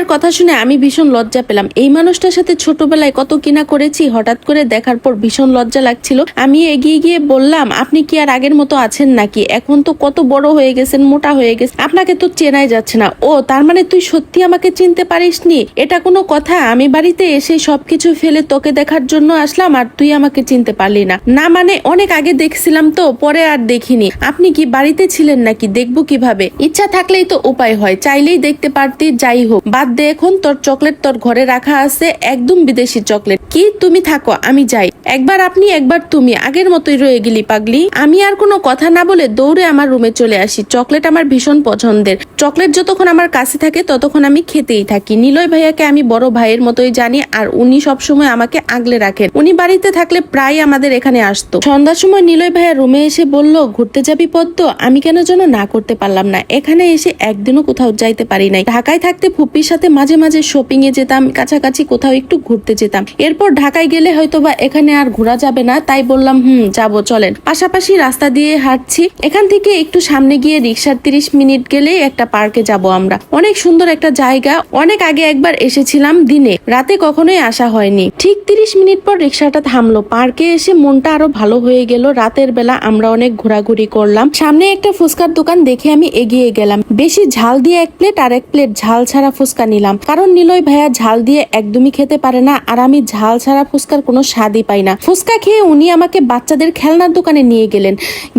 ভাইয়ের কথা শুনে আমি ভীষণ লজ্জা পেলাম। এই মানুষটার সাথে ছোটবেলায় কত কিনা করেছি, হঠাৎ করে দেখার পর ভীষণ লজ্জা লাগছিল। আমি এগিয়ে গিয়ে বললাম, আপনি কি আর আগের মতো আছেন নাকি? এখন তো কত বড় হয়ে গেছেন, মোটা হয়ে গেছে আপনাকে তো চেনাই যাচ্ছে না। ও, তার মানে তুই সত্যি আমাকে চিনতে পারিসনি? এটা কোনো কথা? আমি বাড়িতে এসে সবকিছু ফেলে তোকে দেখার জন্য আসলাম আর তুই আমাকে চিনতে পারলি না। না মানে অনেক আগে দেখছিলাম তো, পরে আর দেখিনি। আপনি কি বাড়িতে ছিলেন নাকি? দেখব কীভাবে? ইচ্ছা থাকলেই তো উপায় হয়, চাইলেই দেখতে পারতি, যাই হোক। বাদ দে এখন তোর চকলেট তোর ঘরে রাখা আছে, একদম বিদেশি চকলেট। কি, তুমি থাকো, আমি যাই। একবার আপনি, একবার তুমি, আগের মতোই রয়ে গেলি পাগলি। আমি আর কোনো কথা না বলে দৌড়ে আমার রুমে চলে আসি। চকলেট আমার ভীষণ পছন্দের। চকলেট যতক্ষণ আমার কাছে থাকে, ততক্ষণ আমি খেতেই থাকি। নিলয় ভাইয়াকে আমি বড় ভাইয়ের মতোই জানি আর উনি সবসময় আমাকে আগলে রাখেন। উনি বাড়িতে থাকলে প্রায় আমাদের এখানে আসতো। সন্ধ্যার সময় নিলয় ভাইয়া রুমে এসে বলল, ঘুরতে যাবি পদ্ম? আমি কেন যেন না করতে পারলাম না। এখানে এসে একদিনও কোথাও যাইতে পারি নাই। ঢাকায় থাকতে ফুপির সাথে মাঝে মাঝে শপিং এ যেতাম, কাছাকাছি কোথাও একটু ঘুরতে যেতাম। এরপর ঢাকায় গেলে হয়তো বা এখানে আর ঘোরা যাবে না, তাই বললাম, হুম, যাব, চলেন। পাশাপাশি রাস্তা দিয়ে হাঁটছি। এখান থেকে একটু সামনে গিয়ে রিক্সার তিরিশ মিনিট গেলে একটা পার্কে যাব আমরা। অনেক সুন্দর একটা জায়গা। অনেক আগে একবার এসেছিলাম দিনে। রাতে কখনোই আসা হয়নি। ঠিক তিরিশ মিনিট পর রিক্সাটা থামলো। পার্কে এসে মনটা আরও ভালো হয়ে গেল। রাতের বেলা আমরা অনেক ঘোরাঘুরি করলাম। সামনে একটা ফুচকার দোকান দেখে আমি এগিয়ে গেলাম। বেশি ঝাল দিয়ে এক প্লেট আর এক প্লেট ঝাল ছাড়া ফুচকা নিলাম। কারণ নিলয় ভাইয়া ঝাল দিয়ে একদমই খেতে পারে না আর আমি ঝাল ছাড়া ফুচকার কোনো স্বাদই পাই না। ফুচকা খেয়ে উনি আমাকে বাচ্চাদের খেলনার দোকানে নিয়ে গেলেন।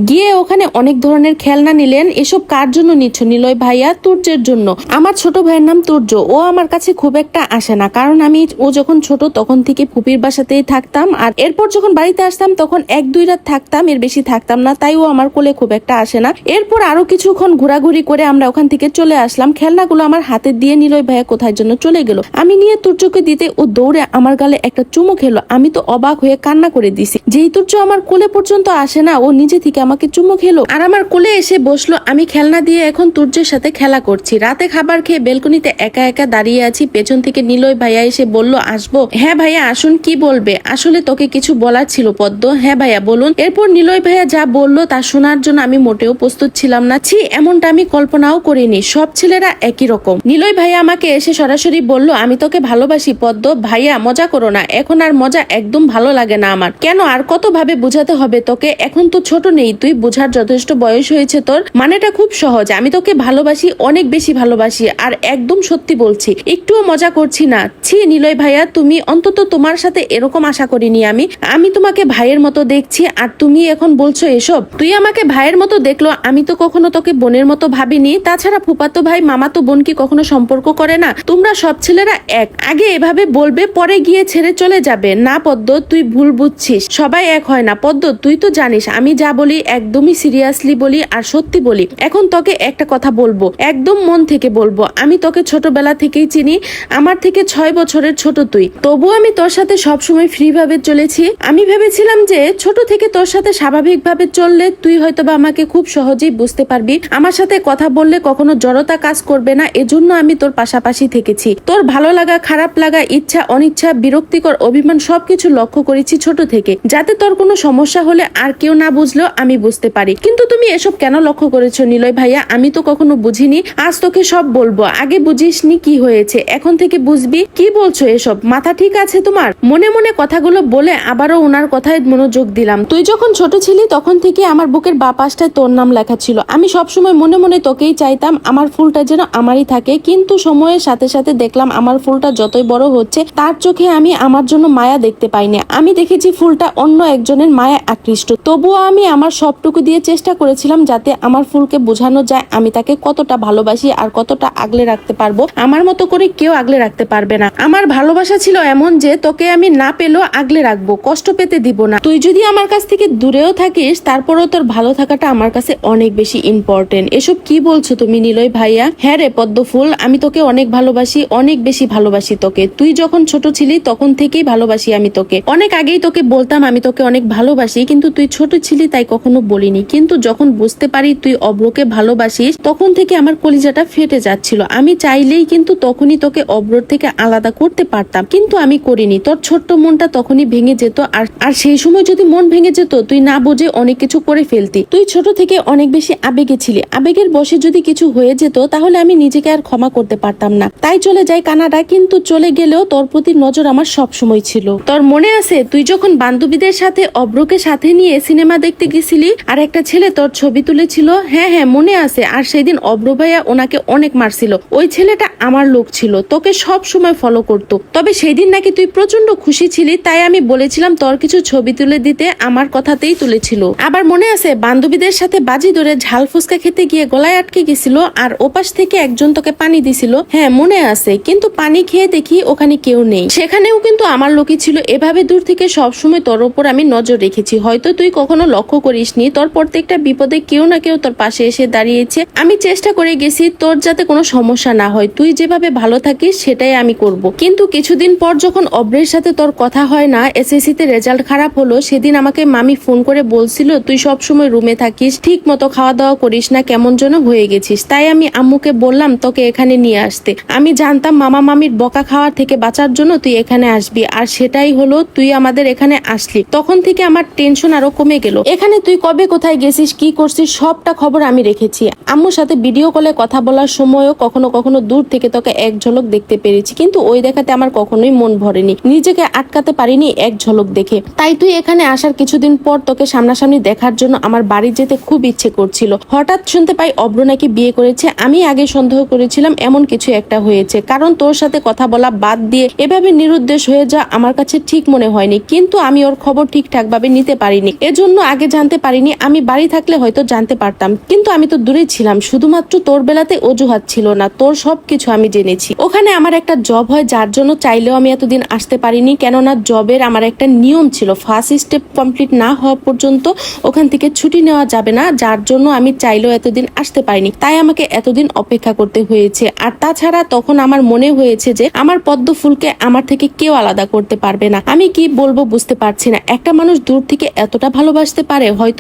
গিয়ে ওখানে অনেক ধরনের খেলনা নিলেন। এসব কার জন্য নিচ্ছ নিলয় ভাইয়া? তুর্যের জন্য। আমার ছোট ভাইয়ের নাম তুর্য। ও আমার কাছে খুব একটা আসে না। কারণ আমি ও যখন ছোট তখন থেকে ফুপির বাসাতেই থাকতাম। আর এরপর যখন বাড়িতে আসতাম তখন এক দুই রাত থাকতাম। এর বেশি থাকতাম না। তাই ও আমার কোলে খুব একটা আসে না। এরপর আরও কিছুক্ষণ ঘোরাঘুরি করে আমরা ওখান থেকে চলে আসলাম। খেলনাগুলো আমার হাতে দিয়ে নিলয় ভাইয়া কোথায় জন্য চলে গেল। আমি নিয়ে তুর্যকে দিতে ও দৌড়ে আমার গালে একটা চুমু খেলো। আমি তো অবাক হয়ে কান্না করে দিছি। যেই তুর্য আমার কোলে পর্যন্ত আসে না, ও নিজে থেকে আমাকে চুমু খেলো। আর আমার কোলে এসে বসল। আমি খেলনা দিয়ে এখন তুর্যের সাথে খেলা করছি। রাতে খাবার খেয়ে বেলকনিতে একা একা দাঁড়িয়ে আছি। পেছন থেকে নিলয় ভাইয়া এসে বলল, আসব? হ্যাঁ ভাইয়া, আসুন, কি বলবে? আসলে তোকে কিছু বলার ছিল পদ্ম। হ্যাঁ ভাইয়া, বলুন। এরপর নিলয় ভাইয়া যা বলল তা শোনার জন্য আমি মোটেও প্রস্তুত ছিলাম না। ছি, এমনটা আমি কল্পনাও করিনি। সব ছেলেরা একই রকম। নিলয় ভাইয়া আমাকে এসে সরাসরি বলল, আমি তোকে ভালোবাসি, পদ্ম। ভাইয়া, মজা করো না। এখন আর মজা একদম ভালো লাগে না আমার। কেন? আর কত ভাবে বুঝাতে হবে তোকে? এখন তো ছোট নেই। তুই বুঝার যথেষ্ট বয়স হয়েছে তোর। মানেটা খুব সহজ। আমি তোকে ভালোবাসি, অনেক বেশি ভালোবাসি। আর একদম সত্যি বলছি, একটুও মজা করছি না। ছি, নিলয় ভাইয়া, তুমি অন্তত তোমার সাথে এরকম আশা করিনি আমি। আমি তোমাকে ভাইয়ের মতো দেখছি। আর তুমি এখন বলছো এসব? তুই আমাকে ভাইয়ের মতো দেখল। আমি তো কখনো তোকে বোনের মতো ভাবিনি। তাছাড়া ফুপাতো ভাই, মামাতো বোন কি কখনো সম্পর্ক করে না, তোমরা সব ছেলেরা এক। আগে এভাবে বলবে, পরে গিয়ে ছেড়ে চলে যাবে। না পদ্ম, তুই ভুল বুঝছিস। সবাই এক হয় না। পদ্ম, তুই তো জানিস, আমি যা বলি একদমই সিরিয়াসলি বলি আর সত্যি বলি। এখন তোকে একটা কথা বলব, একদম মন থেকে বলব। আমি তোকে ছোটবেলা থেকেই চিনি, আমার থেকে ছয় বছরের ছোট তুই। তবু আমি তোর সাথে সবসময় ফ্রি ভাবে চলেছি। আমি ভেবেছিলাম যে ছোট থেকে তোর সাথে স্বাভাবিকভাবে চললে তুই হয়তো বা আমাকে খুব সহজেই বুঝতে পারবি। আমার সাথে কথা বললে কখনো জড়তা কাজ করবে না। এজন্য আমি তোর পাশাপাশি থেকেছি। তোর ভালো লাগা, খারাপ লাগা, ইচ্ছা, অনিচ্ছা, বিরক্তিকর অভিমান সবকিছু লক্ষ্য করেছি ছোট থেকে। যাতে তোর কোনো সমস্যা হলে আর কেউ না বুঝলেও আমি বুঝতে পারি। কিন্তু তুমি এসব কেন লক্ষ্য করেছ নিলয় ভাইয়া? আমি তো কখনো বুঝিনি। আজ তোকে সব বলব। আগে বুঝিসনি কি হয়েছে। এখন থেকে বুঝবি। কি বলছো এসব? মাথা ঠিক আছে তোমার? মনে মনে কথাগুলো বলে আবারও ওনার কথায় মনোযোগ দিলাম। তুই যখন ছোট ছিলি তখন থেকে আমার বুকের বা পাশটায় তোর নাম লেখা ছিল। আমি সবসময় মনে মনে তোকেই চাইতাম, আমার ফুলটা যেন আমারই থাকে। কিন্তু সময়ের সাথে সাথে দেখলাম আমার ফুলটা যতই বড় হচ্ছে, তার চোখে আমি আমার জন্য মায়া দেখতে পাইনি। আমি দেখেছি ফুলটা অন্য একজনের মায়া আকৃষ্ট। তবুও আমি আমার সবটুকু দিয়ে চেষ্টা করেছিলাম যাতে আমার ফুলকে বোঝানো যায় আমি তাকে কতটা ভালোবাসি আর কতটা আগলে রাখতে পারব। আমার মতো করে কেউ আগলে রাখতে পারবে না। আমার ভালোবাসা ছিল এমন যে, তোকে আমি না পেলেও আগলে রাখব, কষ্ট পেতে দিব না। তুই যদি আমার কাছ থেকে দূরেও থাকিস, তারপরেও তোর ভালো থাকাটা আমার কাছে অনেক বেশি ইম্পর্টেন্ট এসব কি বলছো তুমি, নিলয় ভাইয়া? হ্যাঁ রে পদ্ম ফুল, আমি তোকে অনেক ভালোবাসি, অনেক বেশি ভালোবাসি তোকে। তুই যখন ছোট ছিলি, তখন থেকেই ভালোবাসি আমি তোকে। অনেক আগেই তোকে বলতাম, আমি তোকে অনেক ভালোবাসি। কিন্তু তুই ছোট ছিলি, তাই কখনো বলিনি। কিন্তু যখন বুঝতে পারি তুই অব্রকে ভালোবাসিস, তখন থেকে আমার কলিজাটা ফেটে যাচ্ছিল। আমি চাইলেই কিন্তু তখনই তোকে অব্রর থেকে আলাদা করতে পারতাম। কিন্তু আমি করিনি। তোর ছোট্ট মনটা তখনই ভেঙে যেত। আর আর সেই সময় যদি মন ভেঙে যেত, তুই না বুঝে অনেক কিছু করে ফেলতি। তুই ছোট থেকে অনেক বেশি আবেগে ছিলি। আবেগের বসে যদি কিছু হয়ে যেত, তাহলে আমি নিজেকে আর ক্ষমা করতে পারতাম পারতাম না। তাই চলে যাই কানাডা, কিন্তু চলে গেলেও তোর প্রতি নজর আমার সব সময় ছিল। তোর মনে আছে, তুই যখন বান্ধবীদের সাথে অব্রকে সাথে নিয়ে সিনেমা দেখতে গেছিলি, আর একটা ছেলে তোর ছবি তুলেছিল? হ্যাঁ হ্যাঁ মনে আছে, আর সেদিন অব্র ভাইয়া ওনাকে অনেক মারছিল। ওই ছেলেটা আমার লোক ছিল, তোকে সব সময় ফলো করতো। তবে সেই দিন নাকি তুই প্রচণ্ড খুশি ছিলি, তাই আমি বলেছিলাম তোর কিছু ছবি তুলে দিতে, আমার কথাতেই তুলেছিল। আবার মনে আছে, বান্ধবীদের সাথে বাজি ধরে ঝাল ফুচকা খেতে গিয়ে গলায় আটকে গেছিল, আর ওপাশ থেকে একজন তোকে পানি দিছিল। হ্যাঁ মনে আছে। কিন্তু পানি খেয়ে দেখি ওখানে কেউ নেই। সেখানেও কিন্তু আমার লোকই ছিল। এভাবে দূর থেকে সবসময় তোর ওপর আমি নজর রেখেছি। হয়তো তুই কখনো লক্ষ্য করিসনি। তোর প্রত্যেকটা বিপদে কেউ না কেউ তোর পাশে এসে দাঁড়িয়েছে। আমি চেষ্টা করে গেছি তোর যাতে কোনো সমস্যা না হয়। তুই যেভাবে ভালো থাকিস, সেটাই আমি করব। কিন্তু কিছুদিন পর যখন অব্রের সাথে তোর কথা হয় না এসএসসি তে রেজাল্ট খারাপ হলো, সেদিন আমাকে মামি ফোন করে বলছিল, তুই সব সময় রুমে থাকিস ঠিক মতো খাওয়া দাওয়া করিস না, কেমন যেন হয়ে গেছিস। তাই আমি আম্মুকে বললাম, তোকে এখানে নিয়ে আসতে। আমি জানতাম মামা মামির বকা খাওয়ার থেকে বাঁচার জন্য তুই এখানে আসবি, আর সেটাই হলো তুই আমাদের এখানে আসলি। তখন থেকে আমার টেনশন আরও কমে গেল। এখানে তুই কবে কোথায় গেছিস, কি করছিস, সবটা খবর আমি রেখেছি। আম্মুর সাথে ভিডিও কলে কথা বলার সময়ও কখনো কখনো দূর থেকে তোকে এক ঝলক দেখতে পেরেছি, কিন্তু ওই দেখাতে আমার কখনোই মন ভরেনি। নিজেকে আটকাতে পারিনি এক ঝলক দেখে। তাই তুই এখানে আসার কিছুদিন পর তোকে সামনাসামনি দেখার জন্য আমার বাড়ি যেতে খুব ইচ্ছে করছিল। হঠাৎ শুনতে পাই অব্র নাকি বিয়ে করেছে। আমি আগে সন্দেহ করেছিলাম এমন কিছু একটা হয়েছে। কারণ তোর সাথে কথা বলা বাদ দিয়ে এভাবে নিরুদ্দেশ হয়ে যা আমার কাছে ঠিক মনে হয়নি। কিন্তু আমি ওর খবর ঠিকঠাক ভাবে নিতে পারিনি। এজন্য আগে জানতে পারিনি। আমি বাড়ি থাকলে হয়তো জানতে পারতাম। কিন্তু আমি তো দূরে ছিলাম। শুধুমাত্র তোর বেলাতে অজুহাত ছিল না। তোর সবকিছু আমি জেনেছি। ওখানে আমার একটা জব হয়, যার জন্য চাইলেও আমি এতদিন আসতে পারিনি। কেননা জবের আমার একটা নিয়ম ছিল। ফার্স্ট স্টেপ কমপ্লিট না হওয়া পর্যন্ত ওখান থেকে ছুটি নেওয়া যাবে না। যার জন্য আমি চাইলেও এতদিন আসতে পারিনি। তাই আমাকে এতদিন অপেক্ষা করতে হয়েছে। আর তাছাড়া তখন আমার মনে হয়েছে যে আমার পদ্ম ফুলকে আমার থেকে কেউ আলাদা করতে পারবে না। আমি কি বলব বুঝতে পারছি না। একটা মানুষ দূর থেকে এতটা ভালোবাসতে পারে, হয়তো